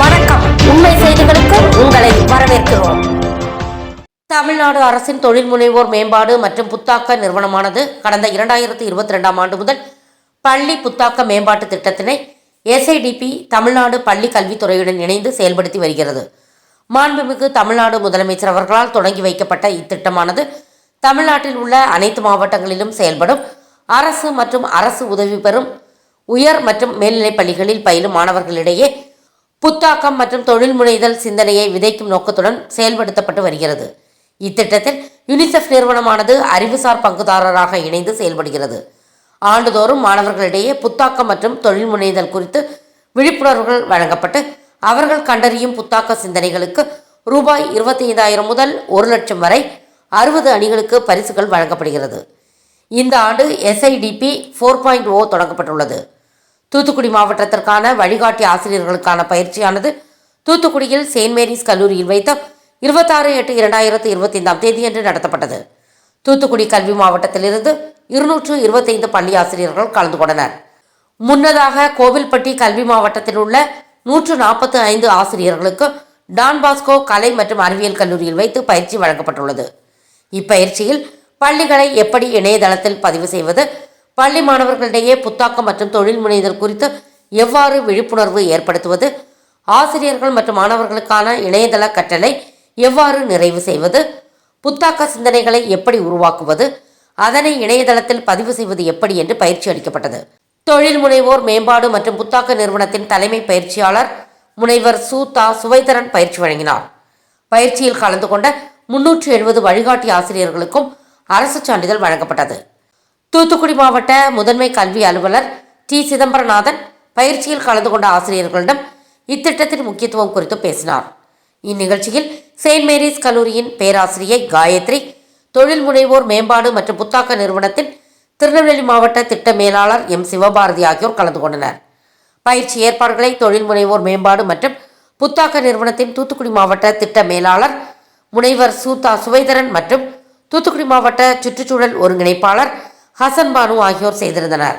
வணக்கம். உண்மை செய்திகளுக்கு உங்களை வரவேற்கிறோம். தமிழ்நாடு அரசின் தொழில் முனைவோர் மேம்பாடு மற்றும் புத்தாக்க நிறுவனமானது கடந்த இரண்டாயிரத்து இருபத்தி ரெண்டாம் ஆண்டு முதல் பள்ளி புத்தாக்க மேம்பாட்டு திட்டத்தினை எஸ்ஐடிபி தமிழ்நாடு பள்ளி கல்வித்துறையுடன் இணைந்து செயல்படுத்தி வருகிறது. மாண்புமிகு தமிழ்நாடு முதலமைச்சர் அவர்களால் தொடங்கி வைக்கப்பட்ட இத்திட்டமானது தமிழ்நாட்டில் உள்ள அனைத்து மாவட்டங்களிலும் செயல்படும் அரசு மற்றும் அரசு உதவி பெறும் உயர் மற்றும் மேல்நிலைப் பள்ளிகளில் பயிலும் மாணவர்களிடையே புத்தாக்கம் மற்றும் தொழில் முனைதல் சிந்தனையை விதைக்கும் நோக்கத்துடன் செயல்படுத்தப்பட்டு வருகிறது. இத்திட்டத்தில் யுனிசெஃப் நிறுவனமானது அறிவுசார் பங்குதாரராக இணைந்து செயல்படுகிறது. ஆண்டுதோறும் மாணவர்களிடையே புத்தாக்கம் மற்றும் தொழில் முனைதல் குறித்து விழிப்புணர்வுகள் வழங்கப்பட்டு அவர்கள் கண்டறியும் புத்தாக்க சிந்தனைகளுக்கு ரூபாய் இருபத்தி ஐந்தாயிரம் முதல் ஒரு லட்சம் வரை அறுபது அணிகளுக்கு பரிசுகள் வழங்கப்படுகிறது. இந்த ஆண்டு எஸ்ஐடிபி ஃபோர் பாயிண்ட் ஓ தொடங்கப்பட்டுள்ளது. தூத்துக்குடி மாவட்டத்திற்கான வழிகாட்டி ஆசிரியர்களுக்கான பயிற்சியானது தூத்துக்குடியில் செயின்ட் மேரிஸ் கல்லூரியில் வைத்த இருபத்தாறு எட்டு இரண்டாயிரத்து இருபத்தி ஐந்தாம் தேதியன்று நடத்தப்பட்டது. தூத்துக்குடி கல்வி மாவட்டத்திலிருந்து இருநூற்று இருபத்தைந்து பள்ளி ஆசிரியர்கள் கலந்து கொண்டனர். முன்னதாக கோவில்பட்டி கல்வி மாவட்டத்தில் உள்ள நூற்று நாற்பத்தி ஐந்து ஆசிரியர்களுக்கு டான் பாஸ்கோ கலை மற்றும் அறிவியல் கல்லூரியில் வைத்து பயிற்சி வழங்கப்பட்டுள்ளது. இப்பயிற்சியில் பள்ளிகளை எப்படி இணையதளத்தில் பதிவு செய்வது பள்ளி மாணவர்களிடையே புத்தாக்கம் மற்றும் தொழில் முனைதல் குறித்து எவ்வாறு விழிப்புணர்வு ஏற்படுத்துவது? ஆசிரியர்கள் மற்றும் மாணவர்களுக்கான இணையதள கற்றலை எவ்வாறு நிறைவு செய்வது? புத்தாக்க சிந்தனைகளை எப்படி உருவாக்குவது? அதனை இணையதளத்தில் பதிவு செய்வது எப்படி என்று பயிற்சி அளிக்கப்பட்டது. தொழில் முனைவோர் மேம்பாடு மற்றும் புத்தாக்க நிறுவனத்தின் தலைமை பயிற்சியாளர் முனைவர் சூதா சுவைதரன் பயிற்சி வழங்கினார். பயிற்சியில் கலந்து கொண்ட முன்னூற்று எழுபது வழிகாட்டி ஆசிரியர்களுக்கும் அரசு சான்றிதழ் வழங்கப்பட்டது. தூத்துக்குடி மாவட்ட முதன்மை கல்வி அலுவலர் டி. சிதம்பரநாதன் பயிற்சியில் கலந்து கொண்ட ஆசிரியர்களிடம் இத்திட்டத்தின் முக்கியத்துவம் குறித்து பேசினார். இந்நிகழ்ச்சியில் செயின்ட் மேரிஸ் கல்லூரியின் பேராசிரியை காயத்ரி தொழில் முனைவோர் மேம்பாடு மற்றும் புத்தாக்க நிறுவனத்தின் திருநெல்வேலி மாவட்ட திட்ட மேலாளர் எம். சிவபாரதி ஆகியோர் கலந்து கொண்டனர். பயிற்சி ஏற்பாடுகளை தொழில் முனைவோர் மேம்பாடு மற்றும் புத்தாக்க நிறுவனத்தின் தூத்துக்குடி மாவட்ட திட்ட மேலாளர் முனைவர் சூதா சுவைதரன் மற்றும் தூத்துக்குடி மாவட்ட சுற்றுச்சூழல் ஒருங்கிணைப்பாளர் ஹசன் பானு ஆகியோர் செய்திருந்தனர்.